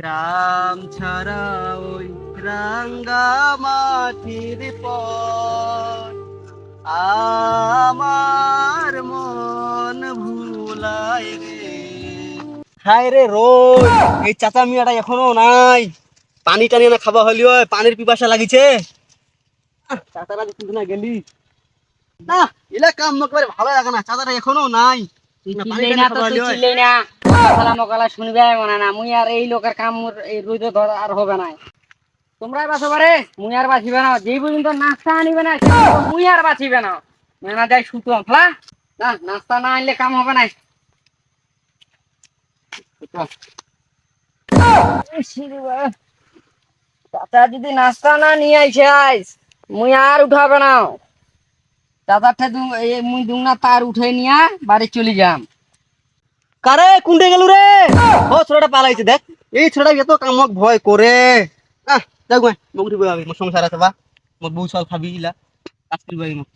গ্রাম ছাড়া ওই রাঙ্গা মাটির পর আমার মন ভুলাই রে। হায় রে রোজ এই চাচা মিয়াটা এখনও নাই। পানি টানি না খাবা হলি ওই পানির পিপাসা লাগিছে। চাচারা যে কিন্তু না গেলি। না এলা কাম নকরে ভালো লাগে না চাচারা এখনও নাই। না, মকালা শুনবে মনে না, মুই আর এই লোকের কাম এই ধর আর হবে না তোমরাই বাঁচো পারে, মুই আর বাঁচিবে না, যেই পর্যন্ত নাস্তা আনিবে না মুই আর বাঁচিবে না। মেনা যাই শুতো ফলা না, নাস্তা না আনলে কাম হবে না চাচা যদি নাস্তা না নিয়ে আইছে আইস, মুই আর উঠাবে না। চাচারটা মুই দুংনা তার উঠে নিয়ে বাড়ি চলে যাম। কারে কুন্ডে গেল রে? ও, ছোটটা পালাইছে, দেখ। এই ছোটটা এত কামক ভয় করে? যাক ভাই মোক উঠিব আমি সংসার আছে, বা। মোর বউ সব খাবি, ইলা। কাজ আমি মোক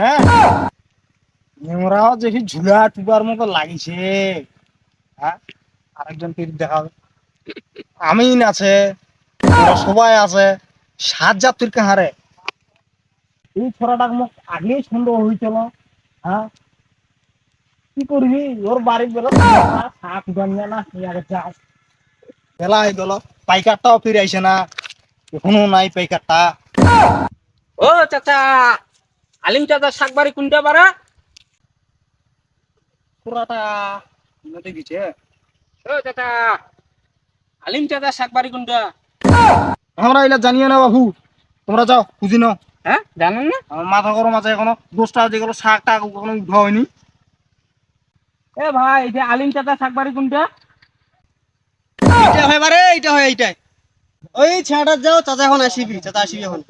হ্যাঁ? দেখি ঝুলা টুকার মতো লাগিছে। হ্যাঁ? আরেকজন তীর দেখাবে আমিন আছে সবাই আছে সাত জাতির কাহারে এই ছোড়াটা মোক আগেই সন্দেহ হয়েছিল হ্যাঁ? কি করবি? ওর বাড়ির বেলা শাক জন্মে না আগে যাও বেলা হয়ে গেল পাইকারটাও ফিরে আইছে না এখনও নাই পাইকারটা। ও চাচা আলিম চাচা শাকবাড়ি কোনটা পারা পুরাটা নদী গেছে ও চাচা আলিম চাচা শাকবাড়ি কোনটা আমরা এলা জানিও না বাবু তোমরা যাও খুঁজি নাও। হ্যাঁ জানেন না? আমার মাথা গরম আছে এখনও। দোষটা যেগুলো শাক টাক কখনো উঠা হয়নি। এ ভাই যে আলিম চাচা শাকবাড়ি কোনটা এটা হয় বারে এটা হয় এইটাই। ওই ছেঁড়াটা যাও চাচা এখন আসিবি চাচা আসিবি এখন।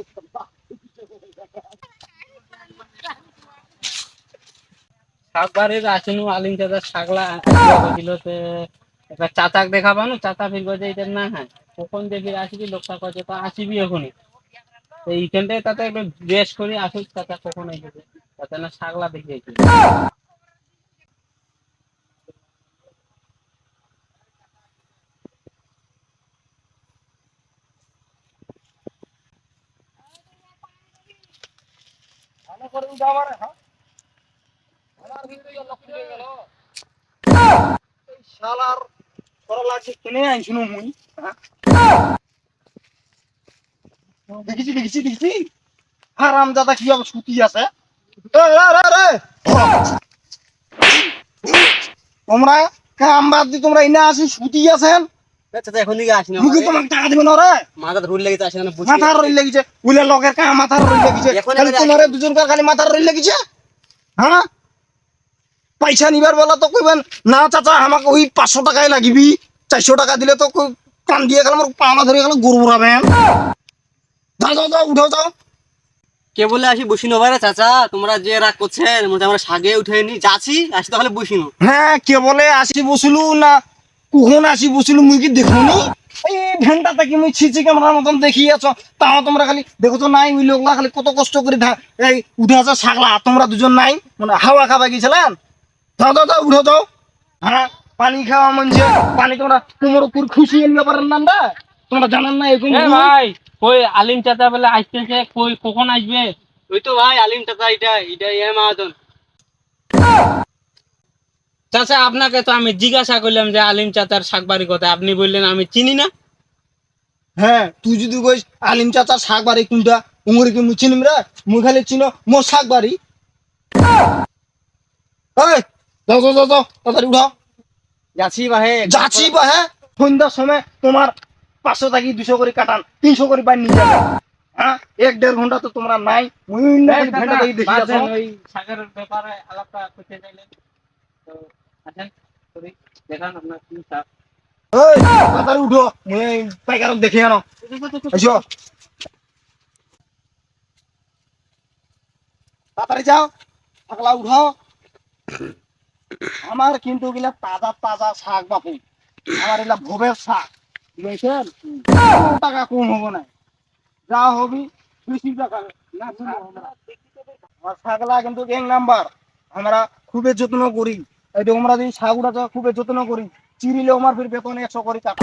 শাকবাড়ির আসেনু আলিম চাচা শাকলা দিল তে এবার চাচাক দেখাবা না, চাচা ফিরবে যে এটা না হ্যাঁ কখন ফিরে আসবি, লোকটা কছে তো আসিবি এখনই। তো এইখানটায় তাতে একটু বেশ করি আসুক, চাচা কখন আসবে তাতে না সাগলা শাকলা দেখিয়েছি শালার করা লাগছে কিনে আনছিল মুই হ্যাঁ? দেখেছি দেখেছি দেখেছি হারাম দাদা কি হবে সুতি আছে। তোমরা কাম বাদ দি তোমরা আসি আছেন এখন দিকে আসি না মুখে তোমাকে টাকা দিবে না রে মাথা রুল লেগেছে আসে না মাথার রইল লেগেছে। উলে লগের কা মাথার রইল লেগেছে। এখন খালি তোমারে দুজনকার খালি মাথার রইল লেগেছে? হ্যাঁ? পয়সা নিবার বলা তো কইবেন না চাচা আমাকে ওই পাঁচশো টাকাই লাগিবি। চারশো টাকা দিলে তো কান দিয়ে গেল আমার পাওনা ধরে গেল গরু উড়াবেন যাও যাও যাও উঠাও যাও। কে বলে আসি চাচা? তোমরা যে রাগ করছেন মধ্যে আমরা সাগে উঠে নি। যাচ্ছি আসি তাহলে বসি নো। হ্যাঁ কে বলে আসি বসিলু না কখন আসি বসিলু মুই কি দেখুনি? এই ঘন্টাটা কি মুই ছিচি ক্যামেরার মতন তাও তোমরা খালি দেখো তো নাই ওই লোকলা খালি কত কষ্ট করে এই উঠে আসো ছাগলা তোমরা দুজন নাই মানে হাওয়া খাবা গেছিলেন যাও উঠো যাও। হ্যাঁ পানি খাওয়া মনছে পানি তোমরা তোমার উপর খুশি এনে পারেন না আমরা? তোমরা জানেন না এরকম ভাই কই আলিম চাচা বলে আসতেছে কই কখন আসবে? ওই তো ভাই আলিম চাচা এটা এটা এ মাহাজন। চাচা আপনাকে তো আমি জিজ্ঞাসা করলাম যে আলিম চাচার শাকবাড়ি কথা আপনি বললেন আমি চিনি না। হ্যাঁ তুই যদি কইস আলিম চাচার শাকবাড়ি কোনটা উমরি কি চিনিম রে? মুই খালি চিনো মোর শাকবাড়ি এই যাও যাও যাও তাড়াতাড়ি উঠাও। যাচ্ছি ভাই যাচ্ছি বা হ্যাঁ সন্ধ্যার সময় তোমার পাঁচশো থাকি দুশো করে কাটান তিনশো করে বাইর নিয়ে যাবে। হ্যাঁ? এক দেড় ঘণ্টা তো তোমরা নাই। মুই অন্য খালি ঘণ্টা দেখি দেখি বাদ দেন, আছো। ওই শাকের ব্যাপারে আলাপটা করতে চাইলেন তো আসেন করি দেখান আপনার কি শাক এই তাড়াতাড়ি উঠো মুই পাইকারক দেখি আনো। এসো। তাড়াতাড়ি যাও পাগলা উঠাও আমার কিন্তু গিলা তাজা তাজা শাক বাপু। আমার এগুলা ভোবের শাক। বুঝেছেন? টাকা কম হব না। যা হবি বেশি টাকা আমার ছাগলা কিন্তু এক নাম্বার। আমরা খুবই যত্ন করি। এই আমরা যদি খুবই যত্ন করি। চিরিলে আমার ফির বেতন একশো করে টাকা।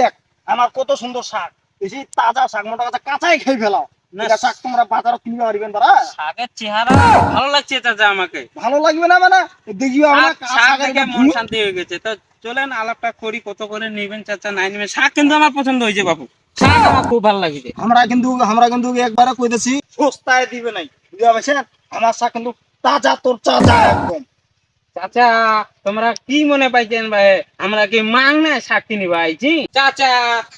দেখ, আমার কত সুন্দর শাক। বেশি তাজা শাক, মোটা কাঁচাই খেয়ে ফেলাও। না, শাক তোমরা বাজারে কিনতে পারবেন তারা শাকের চেহারা ভালো লাগছে চাচা আমাকে। ভালো লাগবে না মানে? দেখিও আমরা শাক- শাক দেখে মন শান্তি হয়ে গেছে। তো চলেন আলাপটা করি কত করে নেবেন চাচা নাই নেবেন শাক কিন্তু আমার পছন্দ হয়েছে বাবু শাক আমার খুব ভালো লাগছে। আমরা কিন্তু আমরা কিন্তু একবারে কইতেছি সস্তায় দিবে নাই। বুঝতে পারছেন? আমার শাক কিন্তু তাজা তোর তাজা একদম। চাচা তোমরা কি মনে পাইছেন ভাই? আমরা কি মাংনা শাক কিনিবা আইছি? চাচা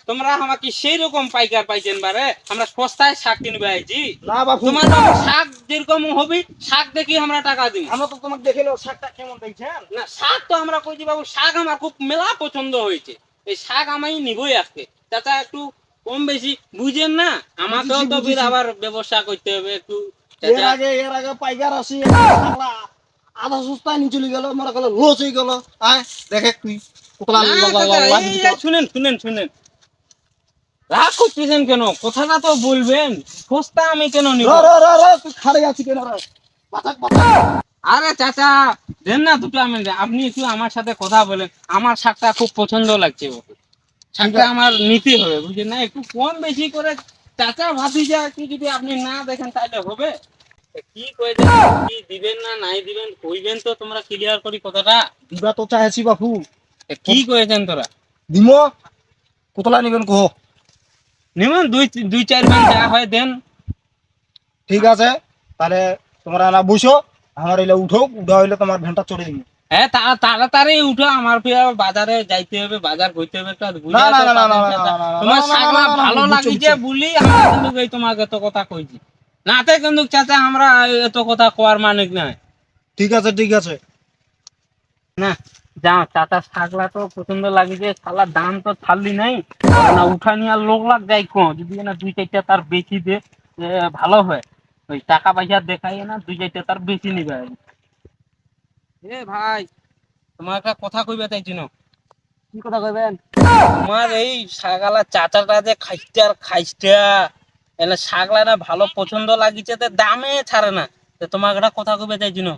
তোমরা আমাকে সেই রকম পাইকার পাইছেন বারে আমরা সস্তায় শাক কিনবা আইছি। না বাবু তোমার শাক যেরকম হবে শাক দেখি আমরা টাকা দিই আমরা তো তোমাকে দেখে শাকটা কেমন দেখছেন না শাক তো আমরা কইছি বাবু? শাক আমার খুব মেলা পছন্দ হয়েছে। এই শাক আমি নিবই আজকে। চাচা একটু কম বেশি বুঝেন না? আমাকেও তো। আবার ব্যবসা করতে হবে একটু এর আগে এর আগে পাইকার আসি আধা সস্তায় নিয়ে চলে গেল মনে করল লস হয়ে গেল। আয় দেখে তুই শুনেন শুনেন শুনেন। রাগ করতেছেন কেন? কথাটা তো বলবেন। সস্তা আমি কেন নিব? তুই খাড়ে আছি কেন। আরে চাচা দেন না দুটো আমি আপনি একটু আমার সাথে কথা বলেন। আমার শাকটা খুব পছন্দ লাগছে। শাকটা আমার নিতে হবে বুঝলেন না? একটু কম বেশি করে চাচা ভাতিজা কি যদি আপনি না দেখেন তাহলে হবে। কি কয়েছেন কি দিবেন না নাই দিবেন কইবেন তো তোমরা ক্লিয়ার করি কথাটা। দিবা তো চাইছি বাপু। কি কয়েছেন তোরা? দিম। কোতলা নিবেন কহ। নিমন দুই দুই চার মান যা হয় দেন। ঠিক আছে তাহলে তোমরা না বুঝো আমার এলে উঠো উঠা হইলে তোমার ভেন্টা চড়ে দিব হ্যাঁ তা- তাড়াতাড়ি উঠো আমার বাজারে যাইতে হবে বাজার করতে হবে তো তোমার ভালো লাগিছে। বলি আমরা তোমাকে এত কথা কইছি। নাতে কিন্তু চাচা আমরা এত কথা কোয়ার মানিক নাই। ঠিক আছে ঠিক আছে। না যাও চাচা শাকলা তো পছন্দ লাগিছে শালার দাম তো ছাড়লি নাই। না উঠা নিয়ে লোক লাগ যাই কো যদি না দুই চারটা তার বেশি দে ভালো হয়। ওই টাকা পয়সা দেখাই না দুই চারটা তার বেশি নিবে। এ ভাই তোমার একটা কথা কইবে তাই না। কি কথা কইবেন? তোমার এই শাগালা চাচাটা যে খাইতে আর খাইতে এনে শাগলা না ভালো পছন্দ লাগিছে তো দামে ছাড়ে না। তো তোমার একটা কথা কবে চাইছি না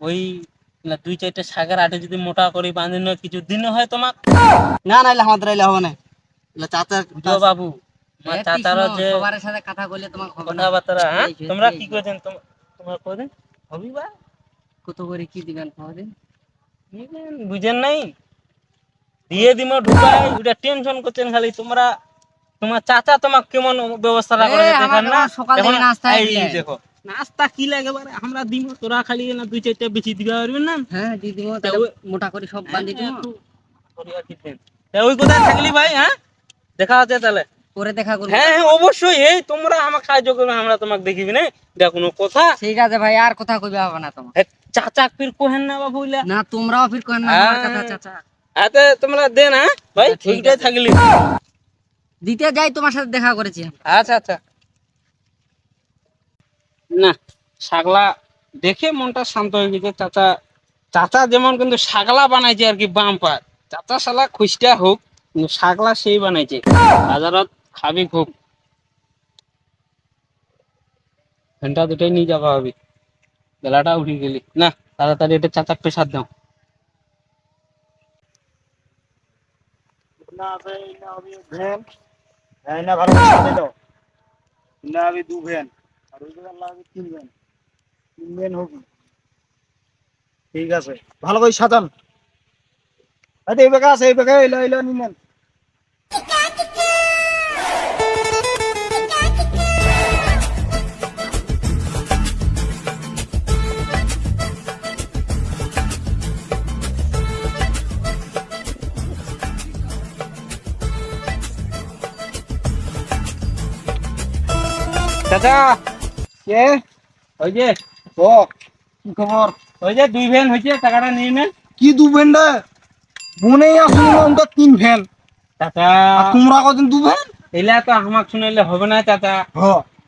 ওই না দুই চারটে শাকের আটে যদি মোটা করে বাঁধি না কিছু দিন হয় তোমার না নাইলে আমাদের আইলে হবে না। এলে চাচা বাবু আমার যে সবার সাথে কথা তোমাকে হবে না। কথাবার্তা হ্যাঁ? তোমরা কি। করেছেন? তোম- তোমার কদিন? হবি বা? কত করে কি দিবেন খাওয়াদিন বুঝেন বুঝেন নাই? দিয়ে দিম ঢুকাই ওটা টেনশন করছেন খালি তোমরা তোমার চাচা তোমার কেমন ব্যবস্থাটা করে দেখেন না? এখন নাস্তা এই দেখো। নাস্তা কি লাগে বারে আমরা তোরা খালি না দুই চারটা বেশি দিবে পারবেন না? হ্যাঁ ওই- মোটা করে সব বান্ধি দিব। তা ওই কোথায় থাকলি ভাই হ্যাঁ? দেখা হচ্ছে তাহলে। পরে দেখা করব। হ্যাঁ হ্যাঁ অবশ্যই। এই তোমরা আমাকে সাহায্য করবে আমরা তোমাকে দেখিবি না? এটা কোনো কথা? ঠিক আছে ভাই আর কথা কইবে হবে না তোমার। চাচা ফির কোহেন না বাবু না তোমরাও ফির কেন না আমার কথা চাচা। হাতে তোমরা দেন হ্যাঁ? ভাই আচ্ছা, ঠিক থাকলি। দিতে যাই তোমার সাথে দেখা করেছি। আচ্ছা আচ্ছা। না শাগলা দেখে মনটা শান্ত হয়ে গেছে। চাচা চাচা যেমন কিন্তু শাগলা বানাইছে আর কি বাম পার চাচা শালা খুচটা হোক কিন্তু শাগলা সেই বানাইছে। বাজারত খাবি খুব। ঘণ্টা দুটাই নিয়ে যাওয়া হবে বেলাটা উঠে গেলি। না তাড়াতাড়ি এটা চাচার পেশার দাও। না হ্যাঁ না ভালো দাও না দু ভ্যান আর ওই লাগবে তিন ভ্যান তিন ভ্যান হোক। ঠিক আছে। ভালো করে সাজান। এই বেকা আছে এই বেকা এলো এলো নিলেন চাচা। কে? ওই যে। ও। কি খবর? ওই যে দুই ভ্যান হয়েছে টাকাটা নিয়ে নেন কি দু ভ্যান রে? আসুন না তিন ভ্যান চাচা। তোমরা কদিন দু ভ্যান এলা তো আমাকে শুনাইলে হবে না চাচা।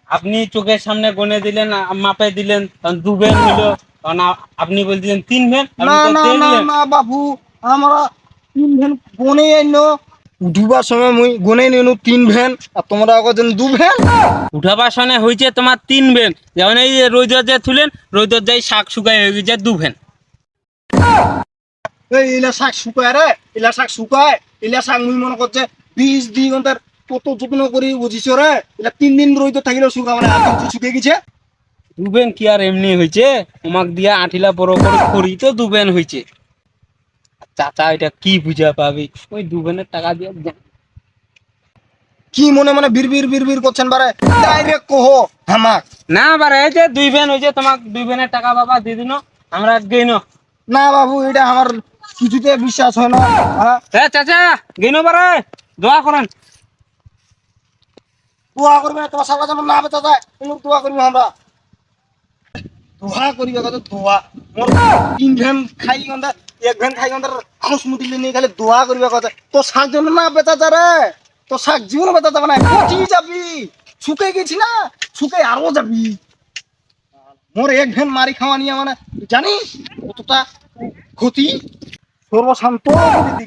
আপনি চোখের সামনে গনে দিলেন মাপে দিলেন তখন দু ভ্যান হইল। তখন আপনি বলছিলেন তিন ভ্যান না না না বাবু আমরা তিন ভ্যান বনেই আইনো উঠিবার সময় মুই গুনে নিনু তিন ভ্যান আর তোমরা কজন দু ভ্যান উঠাবার সনে হয়েছে তোমার তিন বেন যেমন এই যে রোদর যে তুলেন রোদর যাই শাক শুকাই হয়ে গেছে দু ভেন। এই ইলা শাক শুকায় রে ইলা শাক শুকায় ইলা শাক মুই মনে করছে বিশ দি ঘণ্টার কত যত্ন করি বুঝিছ রে? ইলা তিন দিন রইতে থাকিলেও শুকাবে না শুকিয়ে গেছে। দুবেন কি আর এমনি হয়েছে তোমাক দিয়া আঠিলা বড় করে করি তো দুবেন হয়েছে চাচা এটা কি বুঝা পাবি? ওই দুবেনের টাকা দিয়ে কি মনে মনে বিড় বিড় বিড় বিড় করছেন বারে? ডাইরেক্ট কহ হামাক না বারে এই যে দুই বেন হয়েছে তোমাক দুই বেনের টাকা বাবা দিয়ে দিন আমরা গেইন। না বাবু এটা আমার কিছুতে বিশ্বাস হয় না। হ্যাঁ? চাচা গেইন বারে দোয়া করেন। দোয়া করবে না তোমার সারা যেন না যায় তুমি দোয়া করবি আমরা। দোয়া করিবে কত দোয়া? মোর তিন খাই গন্ধা এক খাই মুটিলে নিয়ে দোয়া করিবে কথা। তো শাক যেন না তো শাক জীবন যাবে না যাবি। শুকে গেছি না শুকে আরও যাবি। মোর এক মারি খাওয়া নিয়ে মানে জানিস কতটা ক্ষতি? সর্বশান্ত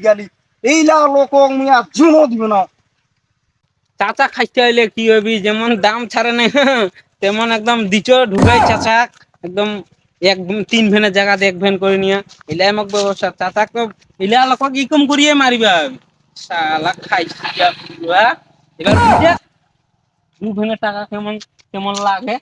গেলি এইলা লোক আর জীবনও দিবে না। চাচা খাইতে হইলে কি হবি যেমন দাম ছাড়ে নাই তেমন একদম দিচ ঢুকাই চাচা, একদম এক তিন ভেনের জায়গাতে এক ভেন করে নিয়া ইলা আমাক ব্যবস্থা। তা তাকে ইলা লোক কি কম করিয়ে মারিবা? শালা খাইছি যা পুরা। এবার দু ভেনের টাকা কেমন কেমন লাগে?